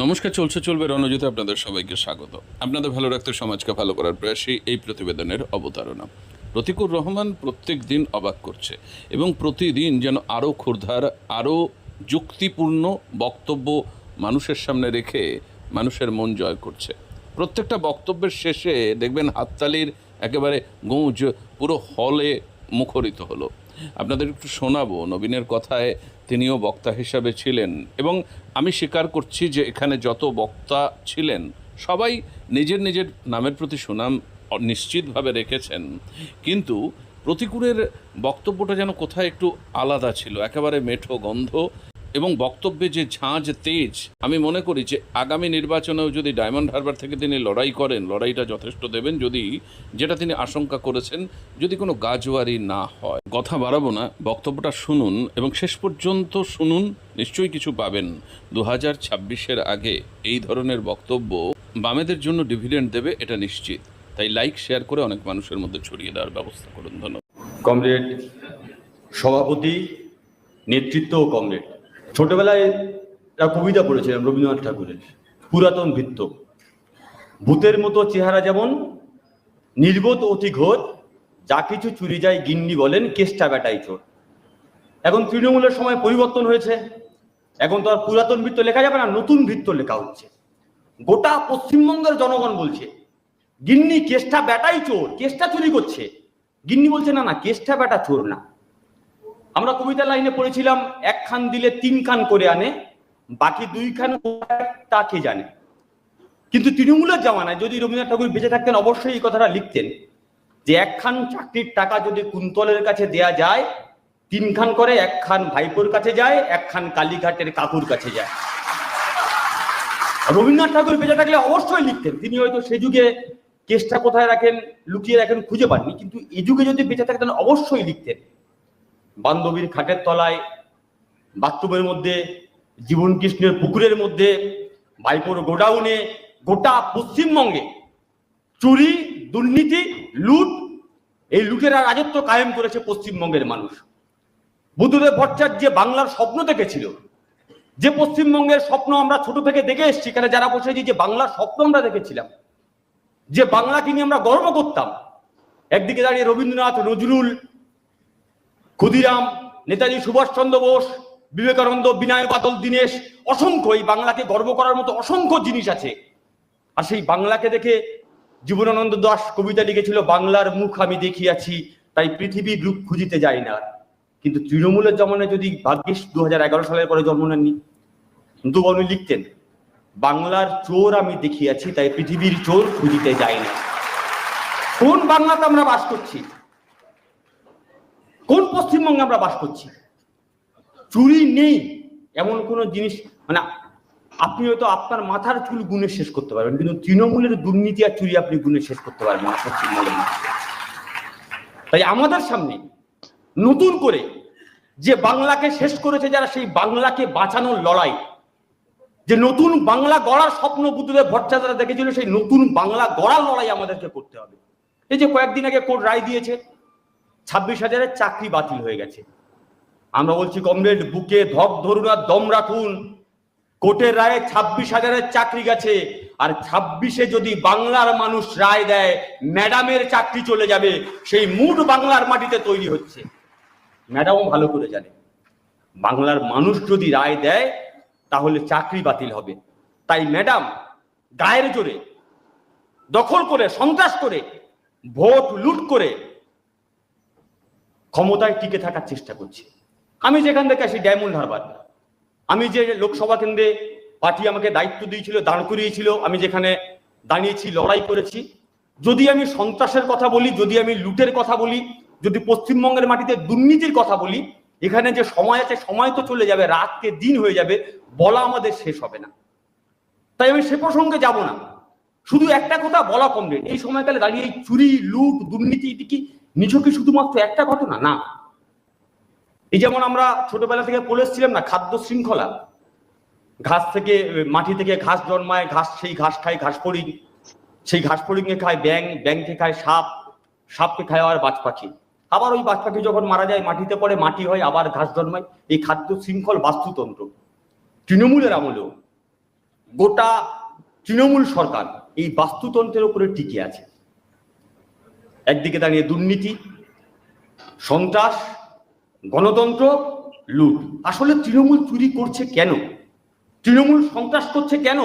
নমস্কার, চলছে, চলবে রণজিতে আপনাদের সবাইকে স্বাগত। আপনাদের ভালো রাখতে সমাজকে ভালো করার প্রয়াসই এই প্রতিবেদনের অবতারণা। প্রতিকুর রহমান প্রত্যেক দিন অবাক করছে এবং প্রতিদিন যেন আরও ক্ষুরধার আরও যুক্তিপূর্ণ বক্তব্য মানুষের সামনে রেখে মানুষের মন জয় করছে। প্রত্যেকটা বক্তব্যের শেষে দেখবেন হাততালির একেবারে গুঁজ পুরো হলে মুখরিত হলো। আপনাদের একটু শোনাবো, নবীনের কথায় তিনিও বক্তা হিসাবে ছিলেন এবং আমি স্বীকার করছি যে এখানে যত বক্তা ছিলেন, সবাই নিজের নিজের নামের প্রতি সুনাম নিশ্চিতভাবে রেখেছেন। কিন্তু প্রতিকূলের বক্তব্যটা যেন কোথায় একটু আলাদা ছিল, একেবারে মেঠো গন্ধ এবং বক্তব্যে যে ঝাঁজ তেজ, আমি মনে করি যে আগামী নির্বাচনেও যদি ডায়মন্ড হারবার থেকে তিনি লড়াই করেন, লড়াইটা যথেষ্ট দেবেন। যদি যেটা তিনি আশঙ্কা করেছেন, যদি কোনো গাজোয়ারি না হয়। কথা বাড়াবো না, বক্তব্যটা শুনুন এবং শেষ পর্যন্ত শুনুন, নিশ্চয়ই কিছু পাবেন। দু হাজার ছাব্বিশের আগে এই ধরনের বক্তব্য বামেদের জন্য ডিভিডেন্ড দেবে, এটা নিশ্চিত। তাই লাইক, শেয়ার করে অনেক মানুষের মধ্যে ছড়িয়ে দেওয়ার ব্যবস্থা করুন। ধন্যবাদ। কমরেড সভাপতি নেতৃত্ব ও কমরেড। ছোটবেলায় কবিতা পড়েছিলাম রবীন্দ্রনাথ ঠাকুরের, পুরাতন ভিত্ত ভূতের মতো চেহারা যেমন, নির্বোধ অতি ঘোর, যা কিছু চুরি যায় গিন্নি বলেন, কেষ্টা বেটাই চোর। এখন তৃণমূলের সময় পরিবর্তন হয়েছে। এখন তো আর পুরাতন বৃত্ত লেখা যাবে না, নতুন বৃত্ত লেখা হচ্ছে। গোটা পশ্চিমবঙ্গের জনগণ বলছে, গিন্নি কেষ্টা বেটাই চোর, কেষ্টা চুরি করছে। গিন্নি বলছে, না না, কেষ্টা বেটা চোর না। আমরা কবিতা লাইনে পড়েছিলাম, এক খান দিলে তিন খান করে আনে, বাকি দুই খান কোথায় তা কে জানে? কিন্তু তৃণমূলের জামানায় যদি রবীন্দ্রনাথ ঠাকুর বেঁচে থাকতেন, অবশ্যই এই কথাটা লিখতেন যে একখান চাকরির টাকা যদি কুন্তলের কাছে দেয়া যায়, তিন খান করে এক খান ভাইপোর কাছে যায়, এক খান কালীঘাটের কাকুর কাছে যায়। রবীন্দ্রনাথ ঠাকুর বেঁচে থাকলে অবশ্যই লিখতেন। তিনি হয়তো সে যুগে কেসটা কোথায় রাখেন, লুকিয়ে রাখেন খুঁজে পাননি, কিন্তু এই যুগে যদি বেঁচে থাকতেন, অবশ্যই লিখতেন। বান্ধবীর খাটের তলায় বাথরুমের মধ্যে জীবন কৃষ্ণের পুকুরের মধ্যে ভাইপোর গোডাউনে গোটা পশ্চিমবঙ্গে চুরি দুর্নীতি লুট এই লুটেরা রাজত্ব কায়েম করেছে পশ্চিমবঙ্গের মানুষ। বুদ্ধদেব ভট্টাচার্য বাংলার স্বপ্ন দেখেছিল। যে পশ্চিমবঙ্গের স্বপ্ন আমরা ছোট থেকে দেখে এসেছি এখানে যারা বসে আছি, যে বাংলার স্বপ্ন আমরা দেখেছিলাম। যে বাংলাকে নিয়ে আমরা গর্ব করতাম। একদিকে দাঁড়িয়ে রবীন্দ্রনাথ নজরুল ক্ষুদিরাম, নেতাজি সুভাষচন্দ্র বোস, বিবেকানন্দ বিনয় বাদল, দীনেশ, অসংখ্য এই বাংলাকে গর্ব করার মতো অসংখ্য জিনিস আছে। আর সেই বাংলাকে দেখে জীবনানন্দ দাস কবিতা লিখেছিল, বাংলার মুখ আমি দেখিয়াছি, তাই পৃথিবীর রূপ খুঁজিতে যাই না। কিন্তু তৃণমূলের জমানায় যদি ভাগ্যিস দু হাজার এগারো সালের পরে জন্ম নেননি উনি লিখতেন, বাংলার চোর আমি দেখিয়াছি, তাই পৃথিবীর চোর খুঁজিতে যাই না। কোন বাংলাতে আমরা বাস করছি? কোন পশ্চিমবঙ্গে আমরা বাস করছি? চুরি নেই, এমন কোন জিনিস মানে আপনি হয়তো আপনার মাথার চুল গুণে শেষ করতে পারবেন, কিন্তু তৃণমূলের দুর্নীতি আর চুরি আপনি গুণে শেষ করতে পারবেন না পশ্চিমবঙ্গের তাই আমাদের সামনে নতুন করে যে বাংলাকে শেষ করেছে যারা, সেই বাংলাকে বাঁচানোর লড়াই। যে নতুন বাংলা গড়ার স্বপ্ন বুদ্ধদেব ভট্টাচার্য দেখেছিল, সেই নতুন বাংলা গড়ার লড়াই আমাদেরকে করতে হবে। এই যে কয়েকদিন আগে কোর্ট রায় দিয়েছে ছাব্বিশ হাজারের চাকরি বাতিল হয়ে গেছে। আমরা বলছি, কমরেড, বুকে ধক ধরুন আর দম রাখুন। কোর্টের রায়ে ছাব্বিশ হাজারের চাকরি গেছে। আর ছাব্বিশে যদি বাংলার মানুষ রায় দেয়, ম্যাডামের চাকরি চলে যাবে। সেই মুড বাংলার মাটিতে তৈরি হচ্ছে। ম্যাডামও ভালো করে জানে, বাংলার মানুষ যদি রায় দেয়, তাহলে চাকরি বাতিল হবে। তাই ম্যাডাম, গায়ের জোরে, দখল করে, সন্ত্রাস করে, ভোট লুট করে ক্ষমতায় টিকে থাকার চেষ্টা করছে। আমি যেখান থেকে আসি, ডায়মন্ড হারবার। আমি যে লোকসভা কেন্দ্রে পার্টি আমাকে দায়িত্ব দিয়েছিল, দাঁড় করিয়েছিল, আমি যেখানে দাঁড়িয়েছি, লড়াই করেছি, যদি আমি সন্ত্রাসের কথা বলি, যদি আমি লুটের কথা বলি, যদি পশ্চিমবঙ্গের মাটিতে দুর্নীতির কথা বলি, এখানে যে সময় আছে, সময় তো চলে যাবে, রাতকে দিন হয়ে যাবে, বলা আমাদের শেষ হবে না। তাই আমি সে প্রসঙ্গে যাব না। শুধু একটা কথা বলা কমরেড এই সময়কালে দাঁড়িয়ে এই চুরি, লুট, দুর্নীতি কি নিছকে শুধুমাত্র একটা ঘটনা? না। এই যেমন আমরা ছোটবেলা থেকে পড়ে এসেছিলাম না, খাদ্য শৃঙ্খলা। ঘাস থেকে, মাটি থেকে ঘাস জন্মায়, ঘাস সেই ঘাস খায়, ঘাস ফড়িং। সেই ঘাস ফড়িংয়ে খায় ব্যাং ব্যাংকে খায় সাপ, সাপকে খায় আবার বাজ পাখি। আবার ওই বাজ পাখি যখন মারা যায়, মাটিতে পড়ে, মাটি হয়, আবার ঘাস জন্মায়। এই খাদ্য শৃঙ্খল বাস্তুতন্ত্র। তৃণমূলের আমলেও গোটা তৃণমূল সরকার এই বাস্তুতন্ত্রের উপরে টিকে আছে। একদিকে দাঁড়িয়ে দুর্নীতি, সন্ত্রাস, গণতন্ত্র, লুট। আসলে তৃণমূল চুরি করছে কেন? তৃণমূল সন্ত্রাস করছে কেন?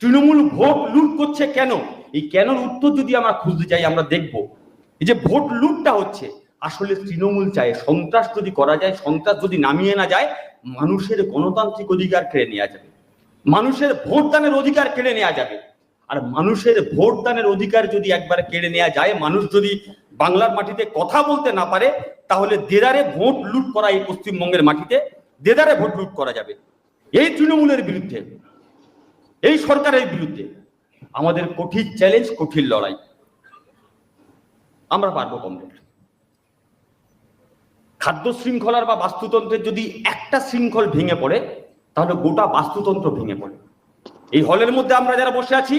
তৃণমূল ভোট লুট করছে কেন? এই কেনর উত্তর যদি আমরা খুঁজতে চাই আমরা দেখব। এই যে ভোট লুটটা হচ্ছে, আসলে তৃণমূল চায় সন্ত্রাস যদি করা যায়, সন্ত্রাস যদি নামিয়ে না যায়, মানুষের গণতান্ত্রিক অধিকার কেড়ে নেওয়া যাবে। মানুষের ভোট দানের অধিকার কেড়ে নেওয়া যাবে। আর মানুষের ভোট দানের অধিকার যদি একবার কেড়ে নেওয়া যায়, মানুষ যদি বাংলার মাটিতে কথা বলতে না পারে, তাহলে দেদারে ভোট লুট করা এই পশ্চিমবঙ্গের মাটিতে দেদারে ভোট লুট করা যাবে। এই তৃণমূলের বিরুদ্ধে, এই সরকারের বিরুদ্ধে আমাদের কঠিন চ্যালেঞ্জ কঠিন লড়াই। আমরা পারব কমরেড খাদ্য শৃঙ্খলার বা বাস্তুতন্ত্রের যদি একটা শৃঙ্খল ভেঙে পড়ে, তাহলে গোটা বাস্তুতন্ত্র ভেঙে পড়ে। এই হলের মধ্যে আমরা যারা বসে আছি,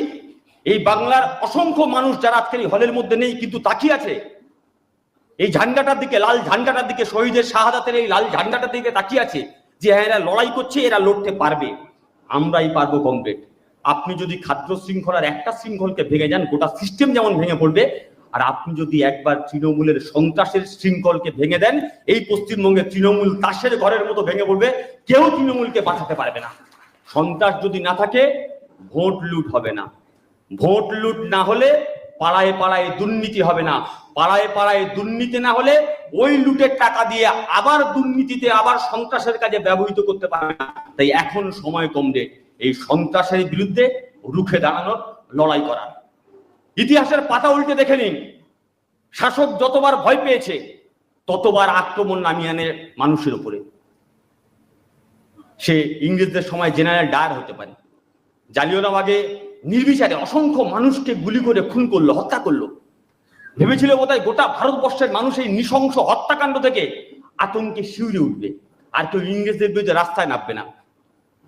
এই বাংলার অসংখ্য মানুষ যারা আজকের এই হলের মধ্যে নেই, কিন্তু তাকিয়ে আছে। এই ঝান্ডাটার দিকে, লাল ঝান্ডাটার দিকে, শহীদের শাহাদাতের এই লাল ঝান্ডাটার দিকে তাকিয়ে আছে যে হ্যাঁ এরা লড়াই করছে, এরা লড়তে পারবে। আমরাই পারব কমপ্লিট। আপনি যদি খাদ্য শৃঙ্খলার একটা শৃঙ্খলকে ভেঙে যান, গোটা সিস্টেম যেমন ভেঙে পড়বে, আর আপনি যদি একবার তৃণমূলের সন্ত্রাসের শৃঙ্খলকে ভেঙে দেন, এই পশ্চিমবঙ্গে তৃণমূল তাসের ঘরের মতো ভেঙে পড়বে, কেউ তৃণমূলকে বাঁচাতে পারবে না। সন্ত্রাস যদি না থাকে, ভোট লুট হবে না। ভোট লুট না হলে পাড়ায় পাড়ায় দুর্নীতি হবে না। পাড়ায় পাড়ায় দুর্নীতি না হলে ওই লুটের টাকা দিয়ে আবার দুর্নীতিতে, আবার সন্ত্রাসের কাজে ব্যবহৃত করতে পারবে না। তাই এখন সময় কমবে এই সন্ত্রাসের বিরুদ্ধে রুখে দাঁড়ানোর, লড়াই করার। ইতিহাসের পাতা উল্টে দেখে নিন। শাসক যতবার ভয় পেয়েছে, ততবার আক্রমণ নামিয়ে আনে মানুষের উপরে। সে ইংরেজদের সময় জেনারেল ডায়ার হতে পারে। জালিয়ানবাগে নির্বিচারে অসংখ্য মানুষকে গুলি করে খুন করল, হত্যা করল। ভেবেছিল বোধহয় গোটা ভারতবর্ষের মানুষ এই নৃশংস হত্যাকাণ্ড থেকে আতঙ্কে শিউরে উঠবে। আর কেউ ইংরেজদের বিরুদ্ধে রাস্তায় নামবে না।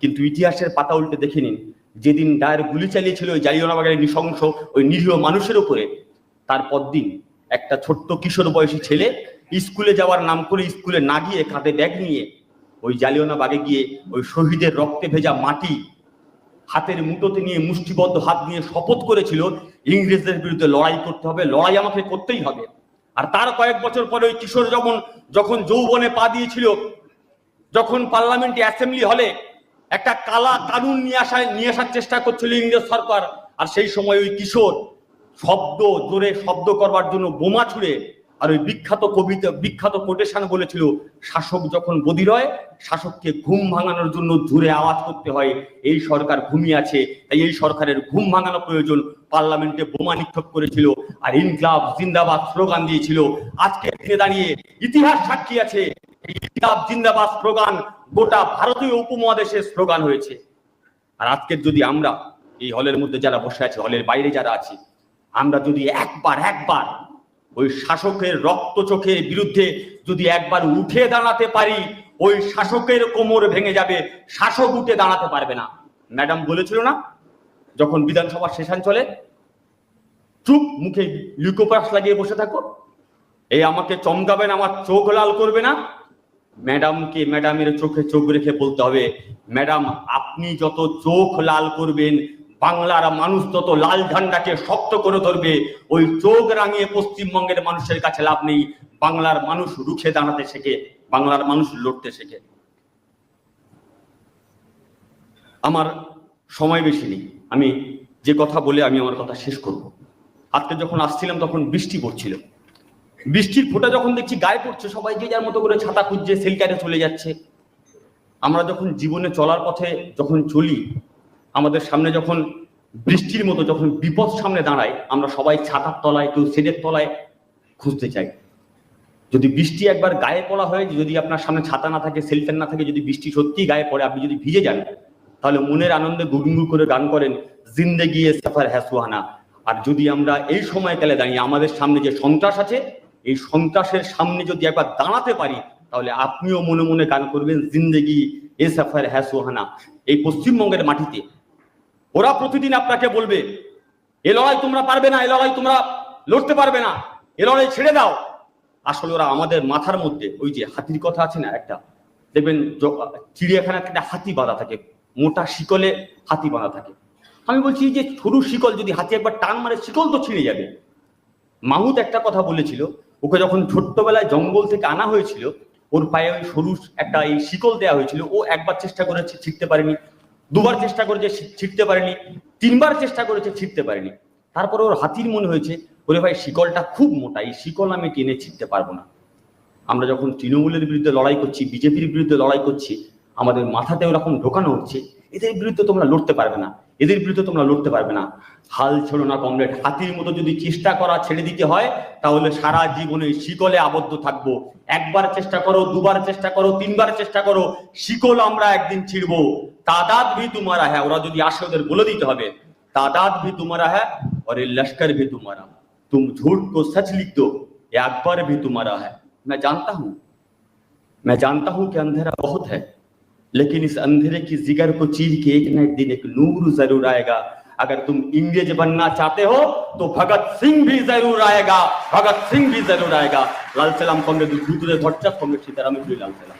কিন্তু ইতিহাসের পাতা উল্টে দেখে নিন, যেদিন ডায়ের গুলি চালিয়েছিল ওই জালিয়ানবাগের নৃশংস, ওই নিরীহ মানুষের উপরে তারপর দিন একটা ছোট্ট কিশোর বয়সী ছেলে স্কুলে যাওয়ার নাম করে স্কুলে না গিয়ে কাঁধে ব্যাগ নিয়ে ওই জালিয়ানবাগে গিয়ে ওই শহীদের রক্তে ভেজা মাটি হাতের মুঠোতে নিয়ে মুষ্টিবদ্ধ হাত নিয়ে শপথ করেছিল, ইংরেজদের বিরুদ্ধে লড়াই করতে হবে, লড়াই আমাকে করতেই হবে। আর তার কয়েক বছর পরে ওই কিশোর যখন যখন যৌবনে পা দিয়েছিল, যখন পার্লামেন্টে অ্যাসেম্বলি হলে একটা কালা কানুন নিয়ে আসা নিয়ে আসার চেষ্টা করছিল ইংরেজ সরকার, আর সেই সময় ওই কিশোর শব্দ জোরে শব্দ করবার জন্য বোমা ছুড়ে আর ওই বিখ্যাত কবিতা, বিখ্যাত কোটেশন বলেছিল, শাসক যখন বদির হয় শাসককে ঘুম ভাঙানোর জন্য জোরে আওয়াজ করতে হয়। এই সরকার ঘুমিয়ে আছে, তাই এই সরকারের ঘুম ভাঙানো প্রয়োজন। পার্লামেন্টে বোমা নিক্ষেপ করেছিল আর ইনকলাব, জিন্দাবাদ স্লোগান দিয়েছিল আজকে দিনে দাঁড়িয়ে ইতিহাস সাক্ষী আছে। ইনকলাব, জিন্দাবাদ স্লোগান গোটা ভারতীয় উপমহাদেশে স্লোগান হয়েছে। আর আজকের যদি আমরা এই হলের মধ্যে যারা বসে আছে, হলের বাইরে যারা আছি, আমরা যদি একবার একবার ওই শাসকের রক্ত চোখের বিরুদ্ধে যদি একবার উঠে দাঁড়াতে পারি, ওই শাসকের কোমর ভেঙে যাবে, শাসক উঠে দাঁড়াতে পারবে না। ম্যাডাম বলেছিল না, যখন বিধানসভা সেশন চলে, চুপ মুখে লিউকোপ্লাস লাগিয়ে বসে থাকো। এই আমাকে চমকাবেন, আমার চোখ লাল করবে না। ম্যাডামকে ম্যাডামের চোখে চোখ রেখে বলতে হবে, ম্যাডাম, আপনি যত চোখ লাল করবেন বাংলার মানুষ তত লাল ঝান্ডাকে শক্ত করে ধরবে, ওই চোখ রাঙিয়ে পশ্চিমবঙ্গের মানুষের কাছে লাভ নেই। বাংলার মানুষ রুখে দাঁড়াতে শেখে, বাংলার মানুষ লড়তে শেখে। আমার সময় বেশি নেই। আমি যে কথা বলে আমি আমার কথা শেষ করব। আজকে যখন আসছিলাম তখন বৃষ্টি পড়ছিল। বৃষ্টির ফোঁটা যখন দেখছি গায়ে পড়ছে, সবাই যে যার মতো করে ছাতা খুঁজছে সেলকারে চলে যাচ্ছে। আমরা যখন জীবনে চলার পথে যখন চলি আমাদের সামনে যখন বৃষ্টির মতো যখন বিপদ সামনে দাঁড়ায়, আমরা সবাই ছাতার তলায় কেউ সেদের তলায় খুঁজতে চাই। যদি বৃষ্টি একবার গায়ে পড়া হয়, যদি আপনার সামনে ছাতা না থাকে, সেলফেন না থাকে, যদি বৃষ্টি সত্যিই গায়ে পড়ে, আপনি যদি ভিজে যান, তাহলে মনের আনন্দে গুগুঙ্গু করে গান করেন, জিন্দেগি এ সফর হ্যাসুহানা আর যদি আমরা এই সময়কালে দাঁড়িয়ে আমাদের সামনে যে সন্ত্রাস আছে, এই সন্ত্রাসের সামনে যদি একবার দাঁড়াতে পারি, তাহলে আপনিও মনে মনে গান করবেন, জিন্দেগি এ সফর হ্যাসুহানা এই পশ্চিমবঙ্গের মাটিতে ওরা প্রতিদিন আপনাকে বলবে, এ লড়াই তোমরা পারবে না, এ লড়াই তোমরা লড়তে পারবে না, এ লড়াই ছেড়ে দাও। আসলে ওরা আমাদের মাথার মধ্যে ওই যে হাতির কথা আছে না, একটা, দেখবেন চিড়িয়াখানাতে একটা হাতি বাঁধা থাকে, মোটা শিকলে হাতি বাঁধা থাকে। আমি বলছি যে সরু শিকল যদি হাতি একবার টান মারে, শিকল তো ছিঁড়ে যাবে। মাহুদ একটা কথা বলেছিল, ওকে যখন ছোট্টবেলায় জঙ্গল থেকে আনা হয়েছিল, ওর পায়ে ওই সরু একটা এই শিকল দেওয়া হয়েছিল, ও একবার চেষ্টা করেছে ছিটতে পারেনি। দুবার চেষ্টা করেছে ছিটতে পারেনি, তিনবার চেষ্টা করেছে, ছিটতে পারেনি। তারপরে ওর হাতির মনে হয়েছে ওরে ভাই, শিকলটা খুব মোটা, এই শিকল আমি টেনে ছিটতে পারব না। আমরা যখন তৃণমূলের বিরুদ্ধে লড়াই করছি, বিজেপির বিরুদ্ধে লড়াই করছি, আমাদের মাথাতে ওরকম ঢোকানো হচ্ছে, এদের বিরুদ্ধে তোমরা লড়তে পারবে না। এদের বিরুদ্ধে তোমরা লড়তে পারবে না হাল ছেড়ো না কমরেড হাতির মতো যদি চেষ্টা করা ছেড়ে দিতে হয় তাহলে সারা জীবনে শিকলে আবদ্ধ থাকবো একবার চেষ্টা করো দুবার চেষ্টা করো তিনবার চেষ্টা করো শিকল আমরা একদিন ছিড়বো তাদাদ ভি তোমারা হ্যাঁ ওরা যদি আসে ওদের বলে দিতে হবে तादाद भी तुम्हारा है और ये लश्कर भी तुम्हारा तुम झूठ को सच लिख दो ये अकबर भी तुम्हारा है मैं जानता हूं मैं जानता हूं कि अंधेरा बहुत है लेकिन इस अंधेरे की जिगर को चीर के एक ना एक दिन एक नूर ज़रूर आएगा। अगर तुम इंग्रेज बनना चाहते हो तो भगत सिंह भी ज़रूर आएगा। भगत सिंह भी ज़रूर आएगा। लाल सलाम पंगे दूसरे धोटचा कांग्रेस सीताराम लाल सलाम।